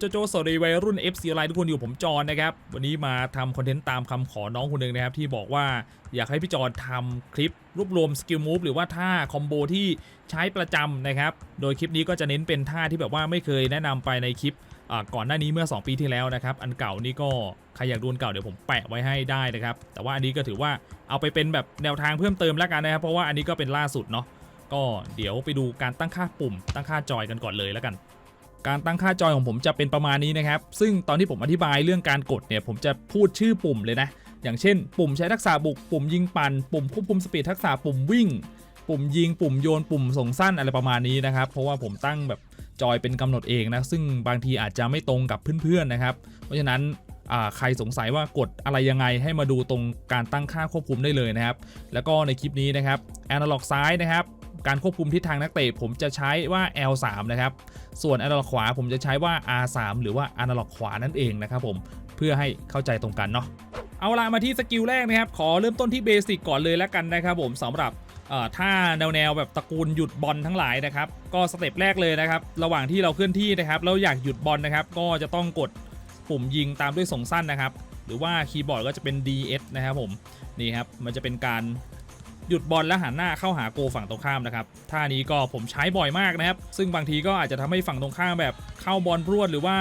โจโจสวัสดีวัยรุ่น FC ไลน์ทุกคนอยู่ผมจอนนะครับ วันนี้มาทำคอนเทนต์ตามคำขอน้องคนหนึ่งนะครับ ที่บอกว่าอยากให้พี่จอนทำคลิปรวบรวมสกิลมูฟหรือว่าท่าคอมโบที่ใช้ประจำนะครับ โดยคลิปนี้ก็จะเน้นเป็นท่าที่แบบว่าไม่เคยแนะนำไปในคลิปก่อนหน้านี้เมื่อ 2 ปีที่แล้วนะครับ อันเก่านี่ก็ใครอยากดูอันเก่าเดี๋ยวผมแปะไว้ให้ได้นะครับ แต่ว่าอันนี้ก็ถือว่าเอาไปเป็นแบบแนวทางเพิ่มเติมแล้วกันนะครับ เพราะว่าอันนี้ก็เป็นล่าสุดเนาะก็เดี๋ยวไปดูการตั้งค่าปุ่มตั้งค่าจอยกันก่อนเลยแล้วกัน การตั้งค่าจอยของผมจะเป็นประมาณนี้นะครับ ซึ่งตอนที่ผมอธิบายเรื่องการกดเนี่ยผมจะพูดชื่อปุ่มเลยนะ อย่างเช่น ปุ่มใช้ทักษะบุก ปุ่มยิงปันปุ่มควบคุมสปีดทักษะปุ่มวิ่ง ปุ่มยิง ปุ่มโยน ปุ่มส่งสั้นอะไรประมาณนี้นะครับ เพราะว่าผมตั้งแบบจอยเป็นกำหนดเองนะ ซึ่งบางทีอาจจะไม่ตรงกับเพื่อนๆนะครับ เพราะฉะนั้นใครสงสัยว่ากดอะไรยังไงให้มาดูตรงการตั้งค่าควบคุมได้เลยนะครับ แล้วก็ในคลิปนี้นะครับ Analog ซ้ายนะครับ การควบคุมทิศทางนักเตะผมจะใช้ว่า L3 นะครับ ส่วน Analog ขวาผมจะใช้ว่า R3 หรือว่า Analog ขวานั่นเองนะครับผมเพื่อให้เข้าใจตรงกันเนาะเอาละมาที่สกิลแรกนะครับ ขอเริ่มต้นที่เบสิกก่อนเลยแล้วกันนะครับผมสำหรับท่าแนวแนวแบบตระกูลหยุดบอลทั้งหลายนะครับ ก็สเต็ปแรกเลยนะครับ ระหว่างที่เราเคลื่อนที่นะครับแล้วอยากหยุดบอลนะครับ ก็จะต้องกดปุ่มยิงตามด้วยส่งสั้นนะครับ หรือว่าคีย์บอร์ดก็จะเป็น DS นะครับผมนี่ครับมันจะเป็นการ หยุดบอลและหันหน้าเข้าหาโกฝั่งตรงข้ามนะครับท่านี้ก็ผมใช้บ่อยมากนะครับ ซึ่งบางทีก็อาจจะทำให้ฝั่งตรงข้ามแบบเข้าบอลรวดหรือว่า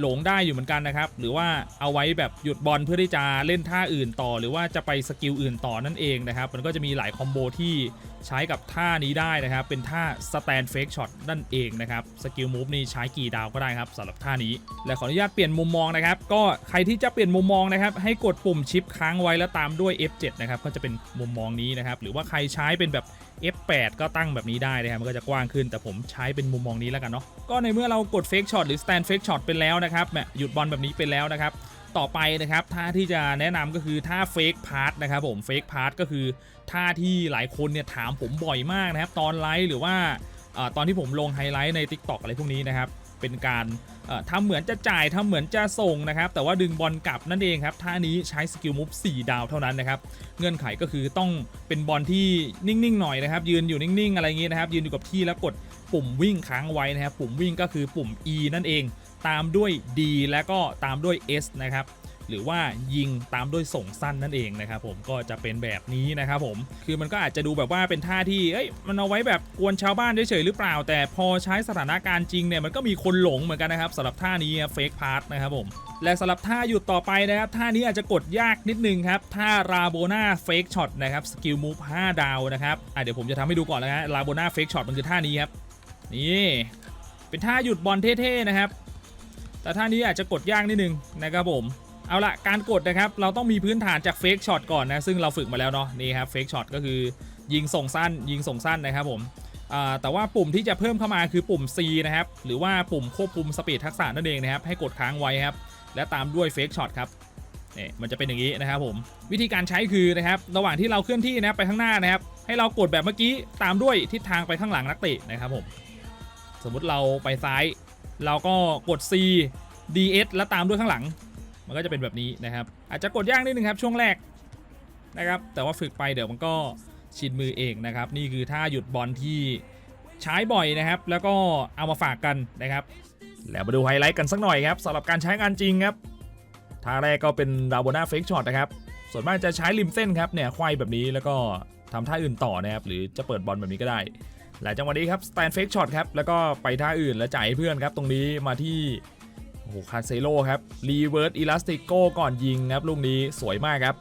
หลงได้อยู่เหมือนกันนะครับ หรือว่าเอาไว้แบบหยุดบอลเพื่อที่จะเล่นท่าอื่นต่อ หรือว่าจะไปสกิลอื่นต่อนั่นเองนะครับ มันก็จะมีหลายคอมโบที่ใช้กับท่านี้ได้นะครับ เป็นท่า stand fake shot นั่นเองนะครับ สกิลมูฟนี่ใช้กี่ดาวก็ได้ครับสำหรับท่านี้ และขออนุญาตเปลี่ยนมุมมองนะครับ ก็ใครที่จะเปลี่ยนมุมมองนะครับ ให้กดปุ่มชิปค้างไว้แล้วตามด้วย F7 นะครับ ก็จะเป็นมุมมองนี้นะครับ หรือว่าใครใช้เป็นแบบ F8 ก็ตั้งแบบนี้ได้นะครับ มันก็จะกว้างขึ้น แต่ผมใช้เป็นมุมมองนี้แล้วกันเนาะ ก็ในเมื่อเรากด fake shot หรือ stand fake shot เป็นแล้วนะครับแหมหยุดบอลแบบนี้เป็นแล้วนะครับ ต่อไปนะครับท่าที่จะแนะนำก็คือท่า fake part นะครับผม fake part ก็คือท่าที่หลายคนเนี่ยถามผมบ่อยมากนะครับ ตอนไลฟ์หรือว่าอตอนที่ผมลงไฮไลท์ใน TikTok อะไรพวกนี้นะครับเป็นการเอ่อทำเหมือนจะจ่ายทำเหมือนจะส่งนะครับ แต่ว่าดึงบอลกลับนั่นเองครับ ท่านี้ใช้สกิลมูฟ4ดาวเท่านั้นนะครับ เงื่อนไขก็คือต้องเป็นบอลที่นิ่งๆหน่อยนะครับ ยืนอยู่นิ่งๆ อะไรอย่างงี้นะครับ ยืนอยู่กับที่แล้วกดปุ่มวิ่งค้างไว้นะครับ ปุ่มวิ่งก็คือปุ่ม E นั่นเอง ตามด้วย D แล้วก็ตามด้วย S นะครับหรือว่ายิงตามด้วยส่งสั้นนั่นเองนะครับผมก็จะเป็นแบบนี้นะครับผมคือมันก็อาจจะดูแบบว่าเป็นท่าที่เอ้ยมันเอาไว้แบบกวนชาวบ้านเฉยๆหรือเปล่า แต่พอใช้สถานการณ์จริงเนี่ยมันก็มีคนหลงเหมือนกันนะครับสำหรับท่านี้เฟกพาร์ทนะครับผมและสำหรับท่าหยุดต่อไปนะครับท่านี้อาจจะกดยากนิดนึงครับท่าราโบนาเฟกช็อตนะครับสกิลมูฟ5ดาวนะครับอะเดี๋ยวผมจะทำให้ดูก่อนแล้วนะราโบนาเฟกช็อตมันคือท่านี้ครับนี่เป็นท่าหยุดบอลเท่ๆนะครับ แต่ท่านี้อาจจะกดยากนิดนึงนะครับผมเอาละการกดนะครับเราต้องมีพื้นฐานจากเฟกช็อตก่อนนะซึ่งเราฝึกมาแล้วเนาะนี่ครับเฟกช็อตก็คือยิงส่งสั้น ยิงส่งสั้นนะครับผมแต่ว่าปุ่มที่จะเพิ่มเข้ามาคือปุ่ม C นะครับหรือว่าปุ่มควบคุมสปีดทักษะนั่นเองนะครับให้กดค้างไว้ครับและตามด้วยเฟกช็อตครับนี่มันจะเป็นอย่างนี้นะครับผมวิธีการใช้คือนะครับระหว่างที่เราเคลื่อนที่นะไปข้างหน้านะครับให้เรากดแบบเมื่อกี้ตามด้วยทิศทางไปข้างหลังนักเตะนะครับผมสมมุติเราไปซ้าย เราก็กด C DS แล้วตามด้วยข้างหลัง มันก็จะเป็นแบบนี้นะครับ อาจจะกดยากนิดนึงครับช่วงแรกนะครับ แต่ว่าฝึกไปเดี๋ยวมันก็ชินมือเองนะครับ นี่คือท่าหยุดบอลที่ใช้บ่อยนะครับ แล้วก็เอามาฝากกันนะครับ แล้วมาดูไฮไลท์กันสักหน่อยครับสำหรับการใช้งานจริงครับท่าแรกก็เป็นดาวโบนาเฟกช็อตนะครับ ส่วนมากจะใช้ริมเส้นครับเนี่ยควายแบบนี้แล้วก็ทำท่าอื่นต่อนะครับหรือจะเปิดบอลแบบนี้ก็ได้ หลายจังหวะนี้ครับสแตนเฟกช็อตครับแล้วก็ไปท่าอื่นแล้วจ่ายให้เพื่อนครับ ตรงนี้มาที่โอ้โหคาเซโลครับรีเวิร์สอิลาสติโกก่อนยิงครับลูกนี้สวยมากครับ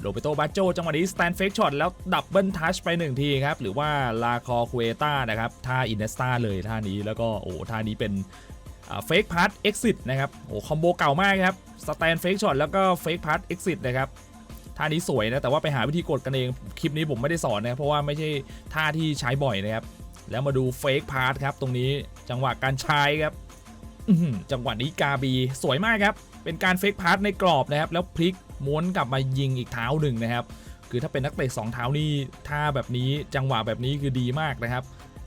โรเบโตบาโจจังหวะนี้สแตนเฟกช็อตแล้วดับเบิลทัชไปหนึ่งทีครับ หรือว่าลาคอคูเอต้านะครับท่าอินเนสตาเลยท่านี้แล้วก็โอ้ท่านี้เป็นเฟกพาร์ตเอ็กซิสนะครับโอ้คอมโบเก่ามากครับสแตนเฟกช็อตแล้วก็เฟกพาร์ตเอ็กซิสนะครับ ท่านี้สวยนะ แต่ว่าไปหาวิธีกดกันเอง คลิปนี้ผมไม่ได้สอนนะ เพราะว่าไม่ใช่ท่าที่ใช้บ่อยนะครับ แล้วมาดูเฟกพาร์ตครับ ตรงนี้จังหวะการใช้ครับจังหวะนี้กาบีสวยมากครับ เป็นการเฟกพาร์ทในกรอบนะครับ แล้วพลิกม้วนกลับมายิงอีกเท้าหนึ่งนะครับ คือถ้าเป็นนักเตะสองเท้านี่ท่าแบบนี้จังหวะแบบนี้คือดีมากนะครับ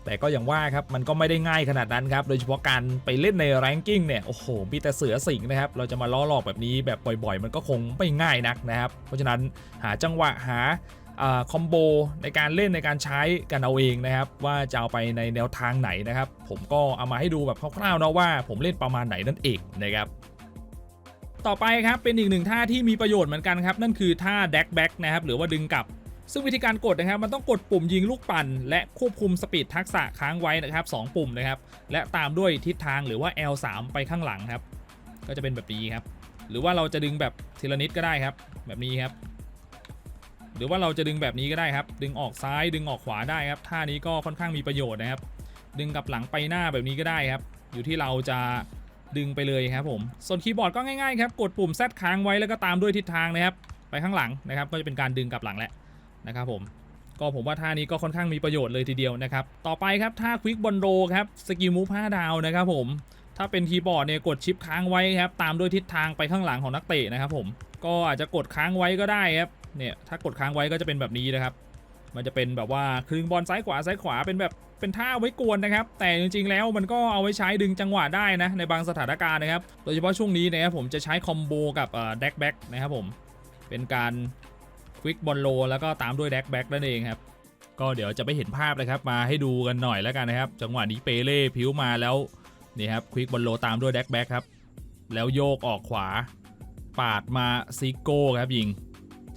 แต่ก็อย่างว่าครับมันก็ไม่ได้ง่ายขนาดนั้นครับโดยเฉพาะการไปเล่นในแรงกิ้งเนี่ยโอ้โหมีแต่เสือสิงนะครับเราจะมาล้อหลอกแบบนี้แบบบ่อยๆ มันก็คงไม่ง่ายนักนะครับ เพราะฉะนั้นหาจังหวะหาคอมโบในการเล่นในการใช้กันเอาเองนะครับ ว่าจะเอาไปในแนวทางไหนนะครับ ผมก็เอามาให้ดูแบบคร่าวๆนะว่าผมเล่นประมาณไหนนั่นเองนะครับต่อไปครับเป็นอีกหนึ่งท่าที่มีประโยชน์เหมือนกันครับ นั่นคือท่าแดกแบ็กนะครับหรือว่าดึงกลับ ซึ่งวิธีการกดนะครับมันต้องกดปุ่มยิงลูกปั่น และควบคุมสปีดทักษะค้างไว้นะครับสองปุ่มนะครับและตามด้วยทิศทางหรือว่า L3 ไปข้างหลังครับ ก็จะเป็นแบบนี้ครับ หรือว่าเราจะดึงแบบทีละนิดก็ได้ครับ แบบนี้ครับ หรือว่าเราจะดึงแบบนี้ก็ได้ครับ ดึงออกซ้ายดึงออกขวาได้ครับท่านี้ก็ค่อนข้างมีประโยชน์นะครับ ดึงกับหลังไปหน้าแบบนี้ก็ได้ครับ อยู่ที่เราจะดึงไปเลยครับผม ส่วนคีย์บอร์ดก็ง่ายๆครับ กดปุ่ม Z ค้างไว้แล้วก็ตามด้วยทิศทางนะครับ ไปข้างหลังนะครับ ก็จะเป็นการดึงกลับหลังแหละ นะครับผมก็ผมว่าท่านี้ก็ค่อนข้างมีประโยชน์เลยทีเดียวนะครับ ต่อไปครับท่าควิกบอลโรครับสกิลมูฟ5ดาวนะครับผม ถ้าเป็นคีย์บอร์ดเนี่ยกดชิปค้างไว้ครับ ตามด้วยทิศทางไปข้างหลังของนักเตะนะครับผม ก็อาจจะกดค้างไว้ก็ได้ครับ เนี่ยถ้ากดค้างไว้ก็จะเป็นแบบนี้นะครับ มันจะเป็นแบบว่าคลึงบอลซ้ายขวาซ้ายขวาเป็นแบบเป็นท่าไว้กวนนะครับ แต่จริงๆแล้วมันก็เอาไว้ใช้ดึงจังหวะได้นะในบางสถานการณ์นะครับ โดยเฉพาะช่วงนี้นะครับผมจะใช้คอมโบกับเอ่อแดกแบ็กนะครับผม เป็นการ ควิกบอลโลแล้วก็ตามด้วยแดกแบ็กนั่นเองครับ ก็เดี๋ยวจะไปเห็นภาพเลยครับ มาให้ดูกันหน่อยแล้วกันนะครับ จังหวะนี้เปเล่พิ้วมาแล้วนี่ครับควิกบอลโลตามด้วยแดกแบ็กครับ แล้วโยกออกขวา ปาดมาซิโก้ครับยิง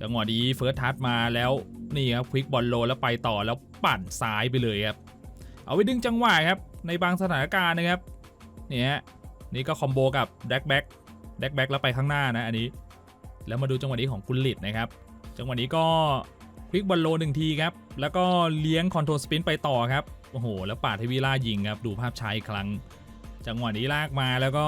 จังหวะนี้เฟิร์สทัชมาแล้วนี่ครับควิกบอลโลแล้วไปต่อแล้วปั่นซ้ายไปเลยครับ เอาไว้ดึงจังหวะครับ ในบางสถานการณ์นะครับนี่ฮะนี่ก็คอมโบกับแดกแบ็กแดกแบ็กแล้วไปข้างหน้านะอันนี้ แล้วมาดูจังหวะนี้ของกุลลิตนะครับ จังหวะนี้ก็ควิกบอลโลหนึ่งทีครับ แล้วก็เลี้ยงคอนโทรลสปินไปต่อครับ โอ้โห แล้วปาดให้วิล่ายิงครับ ดูภาพช้าอีกครั้ง จังหวะนี้ลากมาแล้วก็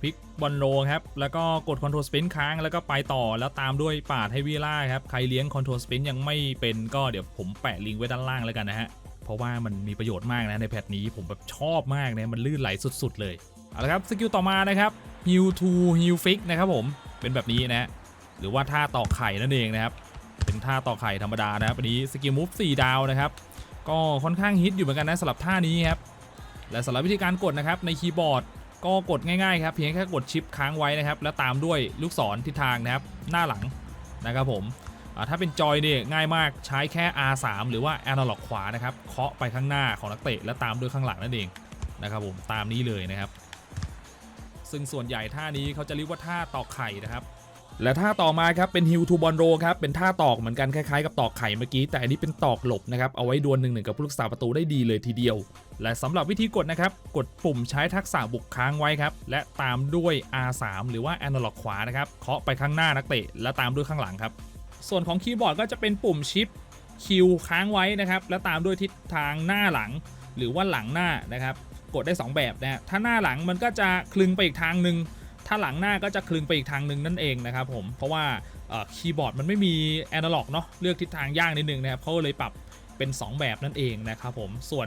พลิกบอลโลครับ แล้วก็กดคอนโทรลสปินค้างแล้วก็ไปต่อ แล้วตามด้วยปาดให้วิล่าครับ ใครเลี้ยงคอนโทรลสปินยังไม่เป็นก็เดี๋ยวผมแปะลิงก์ไว้ด้านล่างแล้วกันนะฮะ เพราะว่ามันมีประโยชน์มากนะในแพทนี้ผมแบบชอบมากนะมันลื่นไหลสุด ๆ เลย เอาละครับสกิลต่อมานะครับ heal to heal fix นะครับผม เป็นแบบนี้นะฮะ หรือว่าท่าต่อไข่นั่นเองนะครับ เป็นท่าต่อไข่ธรรมดานะครับอันนี้สกิลมูฟ4ดาวนะครับ ก็ค่อนข้างฮิตอยู่เหมือนกันนะสำหรับท่านี้ครับ และสำหรับวิธีการกดนะครับในคีย์บอร์ดก็กดง่ายๆครับเพียงแค่กดชิปค้างไว้นะครับ แล้วตามด้วยลูกศรทิศทางนะครับหน้าหลังนะครับผมถ้าเป็นจอยเนี่ยง่ายมากใช้แค่ R3 หรือว่า Analog ขวานะครับเคาะไปข้างหน้าของนักเตะแล้วตามด้วยข้างหลังนั่นเองนะครับผมตามนี้เลยนะครับ ซึ่งส่วนใหญ่ท่านี้เขาจะเรียกว่าท่าตอกไข่นะครับ และท่าต่อมาครับเป็นฮิวทูบอลโรครับเป็นท่าตอกเหมือนกันคล้ายๆกับตอกไข่เมื่อกี้ แต่อันนี้เป็นตอกหลบนะครับเอาไว้ดวลหนึ่งหนึ่งกับผู้รักษาประตูได้ดีเลยทีเดียว และสำหรับวิธีกดนะครับกดปุ่มใช้ทักษะบุกค้างไว้ครับและตามด้วย R3 หรือว่า Analog ขวานะครับเคาะไปข้างหน้านักเตะและตามด้วยข้างหลังครับส่วนของคีย์บอร์ดก็จะเป็นปุ่มชิปคิวค้างไว้นะครับและตามด้วยทิศทางหน้าหลัง หรือว่าหลังหน้านะครับกดได้ 2 แบบนะถ้าหน้าหลังมันก็จะคลึงไปอีกทางหนึ่ง ถ้าหลังหน้าก็จะคลึงไปอีกทางหนึ่งนั่นเองนะครับผม เพราะว่าคีย์บอร์ดมันไม่มีแอนะล็อกเนาะเลือกทิศทางยากนิดนึงนะครับเขาก็เลยปรับเป็น 2 แบบนั่นเองนะครับผม ส่วน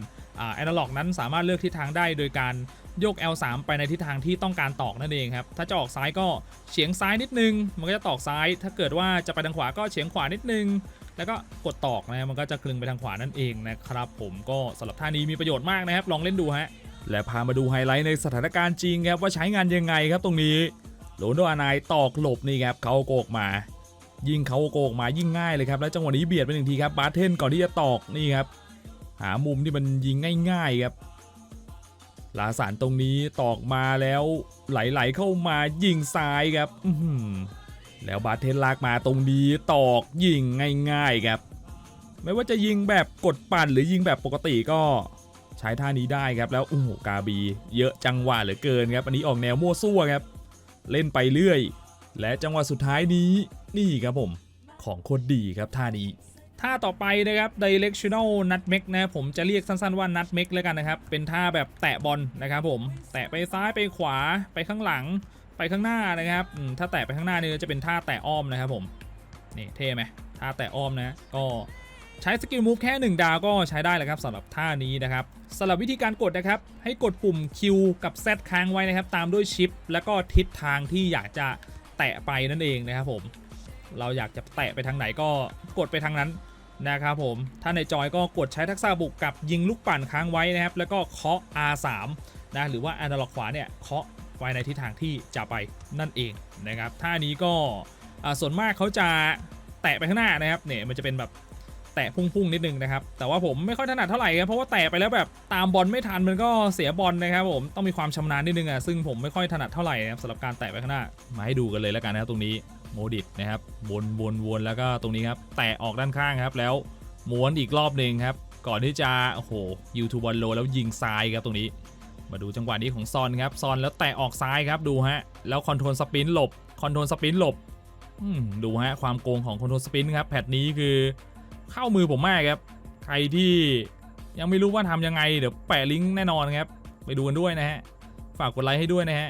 แอนะล็อกนั้นสามารถเลือกทิศทางได้โดยการโยก L3 ไปในทิศทางที่ต้องการตอกนั่นเองครับ ถ้าจะออกซ้ายก็เฉียงซ้ายนิดนึง มันก็จะตอกซ้าย ถ้าเกิดว่าจะไปทางขวาก็เฉียงขวานิดนึง แล้วก็กดตอกนะมันก็จะคลึงไปทางขวานั่นเองนะครับผม ก็สำหรับท่านี้มีประโยชน์มากนะครับ ลองเล่นดูฮะ และพามาดูไฮไลท์ในสถานการณ์จริงครับว่าใช้งานยังไงครับตรงนี้โรนโดอานายตอกหลบนี่ครับเขาโกกมา ยิงเขาโกกมายิ่งง่ายเลยครับ แล้วจังหวะนี้เบียดไปหนึ่งทีครับบาร์เทนก่อนที่จะตอกนี่ครับ หามุมที่มันยิงง่ายๆครับลาสารตรงนี้ตอกมาแล้วไหลๆเข้ามายิงซ้ายครับแล้วบาร์เทนลากมาตรงนี้ตอกยิงง่ายๆครับ ไม่ว่าจะยิงแบบกดปั่นหรือยิงแบบปกติก็ ใช้ท่านี้ได้ครับแล้วโอ้โหกาบี เยอะจังหวะเหลือเกินครับอันนี้ออกแนวมั่วซั่วครับ เล่นไปเรื่อย และจังหวะสุดท้ายนี้นี่ครับผมของคตรดีครับท่านี้ท่าต่อไปนะครับ directional nutmeg นะผมจะเรียกสั้นๆว่า nutmeg แล้วกันนะครับ เป็นท่าแบบแตะบอลนะครับผม แตะไปซ้ายไปขวาไปข้างหลังไปข้างหน้านะครับ ถ้าแตะไปข้างหน้านี่จะเป็นท่าแตะอ้อมนะครับผม นี่เท่ไหมท่าแตะอ้อมนะ ก็ ใช้สกิลมูฟแค่ 1 ดาวก็ใช้ได้แล้วครับสำหรับท่านี้นะครับสำหรับวิธีการกดนะครับ ให้กดปุ่ม Q กับ Z ค้างไว้นะครับ ตามด้วยชิป แล้วก็ทิศทางที่อยากจะแตะไปนั่นเองนะครับผม เราอยากจะแตะไปทางไหนก็กดไปทางนั้นนะครับผม ถ้าในจอยก็กดใช้ทักษะบุกกับยิงลูกปั่นค้างไว้นะครับ แล้วก็เคาะ R3 นะหรือว่า Analog ขวาเนี่ยเคาะไว้ในทิศทางที่จะไปนั่นเองนะครับท่านี้ก็ส่วนมากเขาจะแตะไปข้างหน้านะครับเนี่ยมันจะเป็นแบบ แตะพุ่งๆนิดนึงนะครับ แต่ว่าผมไม่ค่อยถนัดเท่าไหร่ครับเพราะว่าแตะไปแล้วแบบตามบอลไม่ทันมันก็เสียบอลนะครับผมต้องมีความชำนาญนิดนึงอะซึ่งผมไม่ค่อยถนัดเท่าไหร่นะครับสำหรับการแตะไปข้างหน้ามาให้ดูกันเลยแล้วกันนะครับตรงนี้โมดิตนะครับวนวนวนแล้วก็ตรงนี้ครับแตะออกด้านข้างครับ แล้วม้วนอีกรอบหนึ่งครับก่อนที่จะโอ้โหยูทูบอลโลแล้วยิงซ้ายครับตรงนี้ มาดูจังหวะนี้ของซอนครับซอนแล้วแตะออกซ้ายครับดูฮะแล้วคอนโทรลสปินหลบคอนโทรลสปินหลบดูฮะความโกงของคอนโทรลสปินครับแพทนี้คือ เข้ามือผมมากครับ ใครที่ยังไม่รู้ว่าทำยังไงเดี๋ยวแปะลิงก์แน่นอนครับ ไปดูกันด้วยนะฮะ ฝากกดไลค์ให้ด้วยนะฮะ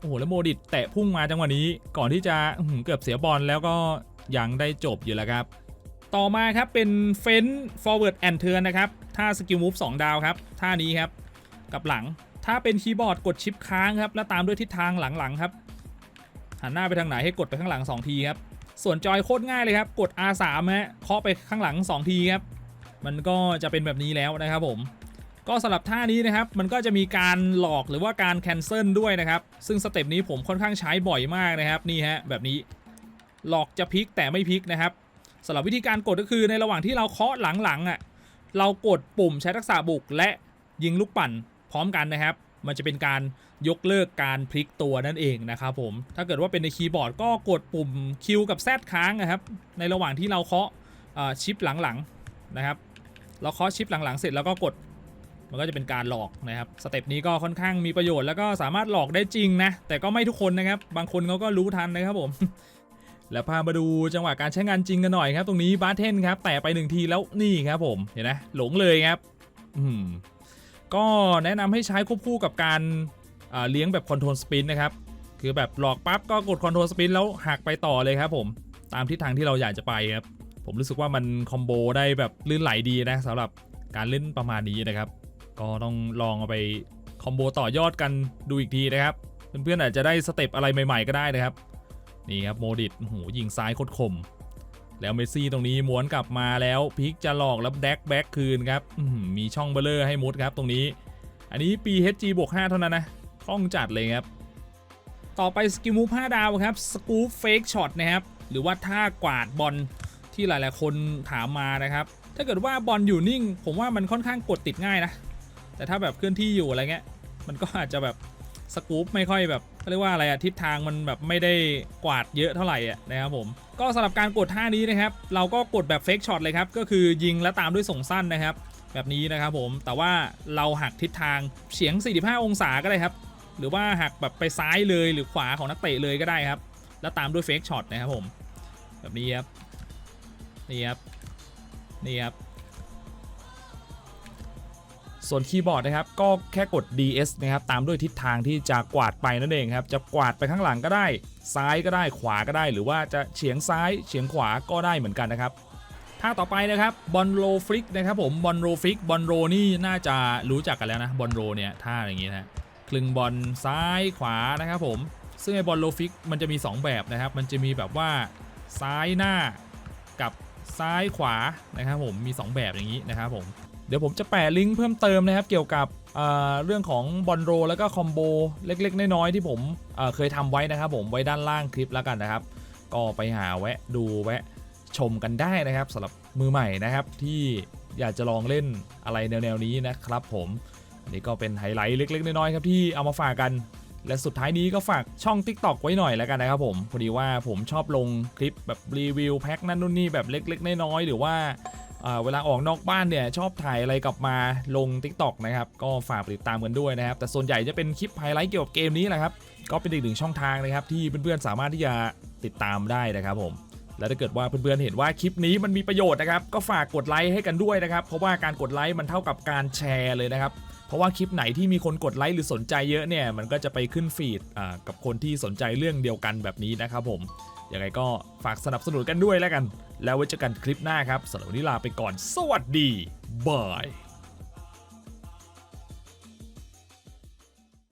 โอ้โห แล้วโมดิตแตะพุ่งมาจังหวะนี้ ก่อนที่จะเกือบเสียบอลแล้วก็ยังได้จบอยู่แล้วครับ ต่อมาครับเป็นเฟน forward and turn นะครับ ท่าสกิลมูฟ2ดาวครับ ท่านี้ครับ กับหลัง ถ้าเป็นคีย์บอร์ดกดชิปค้างครับ แล้วตามด้วยทิศทางหลังๆครับ หันหน้าไปทางไหนให้กดไปข้างหลัง 2 ทีครับ ส่วนจอยโคตรง่ายเลยครับ กด R3 ฮะเคาะไปข้างหลัง 2 ทีครับ มันก็จะเป็นแบบนี้แล้วนะครับผม ก็สำหรับท่านี้นะครับ มันก็จะมีการหลอกหรือว่าการแคนเซิลด้วยนะครับ ซึ่งสเต็ปนี้ผมค่อนข้างใช้บ่อยมากนะครับ นี่ฮะแบบนี้ หลอกจะพลิกแต่ไม่พลิกนะครับสำหรับวิธีการกดก็คือในระหว่างที่เราเคาะหลังๆอะ เรากดปุ่มใช้ทักษะบุกและยิงลูกปั่นพร้อมกันนะครับ มันจะเป็นการ ยกเลิกการพลิกตัวนั่นเองนะครับผม ถ้าเกิดว่าเป็นในคีย์บอร์ดก็กดปุ่ม Q กับ Z ค้างนะครับ ในระหว่างที่เราเคาะชิปหลังๆนะครับ เราเคาะชิปหลังๆ เสร็จแล้วก็กด มันก็จะเป็นการหลอกนะครับ สเต็ปนี้ก็ค่อนข้างมีประโยชน์แล้วก็สามารถหลอกได้จริงนะ แต่ก็ไม่ทุกคนนะครับ บางคนเขาก็รู้ทันนะครับผม แล้วพามาดูจังหวะการใช้งานจริงกันหน่อยครับ ตรงนี้บาร์เทนครับ แตะไปหนึ่งทีแล้วนี่ครับผม เห็นไหมหลงเลยครับ อืมก็แนะนำให้ใช้ควบคู่กับการ เลี้ยงแบบคอนโทรลสปินนะครับ คือแบบหลอกปั๊บก็กดคอนโทรลสปินแล้วหักไปต่อเลยครับผมตามทิศทางที่เราอยากจะไปครับ ผมรู้สึกว่ามันคอมโบได้แบบลื่นไหลดีนะสำหรับการเล่นประมาณนี้นะครับ ก็ต้องลองเอาไปคอมโบต่อยอดกันดูอีกทีนะครับเพื่อนๆอาจจะได้สเต็ปอะไรใหม่ๆก็ได้นะครับนี่ครับโมดิตโอ้โหยิงซ้ายโคตรคม แล้วเมซี่ตรงนี้ม้วนกลับมาแล้วพิกจะหลอกแล้วแดกแบ็กคืนครับมีช่องเบลเลอร์ให้มุดครับตรงนี้ อันนี้ PHG บวก5เท่านั้นนะ คล่องจัดเลยครับ ต่อไปสกิลมูฟ5ดาวครับสกู๊ปเฟกช็อตนะครับ หรือว่าท่ากวาดบอลที่หลาย ๆ คนถามมานะครับ ถ้าเกิดว่าบอลอยู่นิ่ง ผมว่ามันค่อนข้างกดติดง่ายนะ แต่ถ้าแบบเคลื่อนที่อยู่อะไรเงี้ย มันก็อาจจะแบบสกู๊ปไม่ค่อยแบบเขาเรียกว่าอะไรอะทิศทางมันแบบไม่ได้กวาดเยอะเท่าไหร่อะนะครับผม ก็สำหรับการกดท่านี้นะครับ เราก็กดแบบเฟกช็อตเลยครับ ก็คือยิงแล้วตามด้วยส่งสั้นนะครับ แบบนี้นะครับผม แต่ว่าเราหักทิศทางเฉียง 45 องศาก็ได้ครับ หรือว่าหักแบบไปซ้ายเลยหรือขวาของนักเตะเลยก็ได้ครับ แล้วตามด้วยเฟกช็อตนะครับผม แบบนี้ครับ นี่ครับ นี่ครับ ส่วนคีย์บอร์ดนะครับ ก็แค่กด DS นะครับ ตามด้วยทิศทางที่จะกวาดไปนั่นเองครับ จะกวาดไปข้างหลังก็ได้ ซ้ายก็ได้ ขวาก็ได้ หรือว่าจะเฉียงซ้าย เฉียงขวาก็ได้เหมือนกันนะครับท่าต่อไปนะครับบอลโรฟลิกนะครับผมบอลโรฟลิกบอลโรนี่น่าจะรู้จักกันแล้วนะบอลโรเนี่ยท่าอย่างงี้นะ ลึงบอลซ้ายขวานะครับผม ซึ่งไอ้บอลโลฟิกมันจะมี 2 แบบนะครับ มันจะมีแบบว่าซ้ายหน้ากับซ้ายขวานะครับผมมี 2 แบบอย่างนี้นะครับผมเดี๋ยวผมจะแปะลิงก์เพิ่มเติมนะครับ เกี่ยวกับเเรื่องของบอลโรแล้วก็คอมโบเล็กๆ น้อยๆ ที่ผมเเคยทำไว้นะครับผมไว้ด้านล่างคลิปแล้วกันนะครับ ก็ไปหาแวะดูแวะชมกันได้นะครับสำหรับมือใหม่นะครับที่อยากจะลองเล่นอะไรแนวๆนี้นะครับผม นี่ก็เป็นไฮไลท์เล็กๆน้อยๆครับที่เอามาฝากกัน และสุดท้ายนี้ก็ฝากช่อง TikTok ไว้หน่อยแล้วกันนะครับผมพอดีว่าผมชอบลงคลิปแบบรีวิวแพ็คนั่นนู่นนี่แบบเล็กๆน้อยๆหรือว่าเวลาออกนอกบ้านเนี่ยชอบถ่ายอะไรกลับมาลง TikTok นะครับ ก็ฝากติดตามกันด้วยนะครับ แต่ส่วนใหญ่จะเป็นคลิปไฮไลท์เกี่ยวกับเกมนี้แหละครับ ก็เป็นอีกหนึ่งช่องทางนะครับที่เพื่อนๆสามารถที่จะติดตามได้นะครับผม และถ้าเกิดว่าเพื่อนๆเห็นว่าคลิปนี้มันมีประโยชน์นะครับ ก็ฝากกดไลค์ให้กันด้วยนะครับ เพราะว่าการกดไลค์มันเท่ากับการแชร์เลยนะครับ เพราะว่าคลิปไหนที่มีคนกดไลค์หรือสนใจเยอะเนี่ยมันก็จะไปขึ้นฟีดกับคนที่สนใจเรื่องเดียวกันแบบนี้นะครับผมยังไงก็ฝากสนับสนุนกันด้วยแล้วกัน แล้วไว้เจอกันคลิปหน้าครับสำหรับวันนี้ลาไปก่อน สวัสดีบาย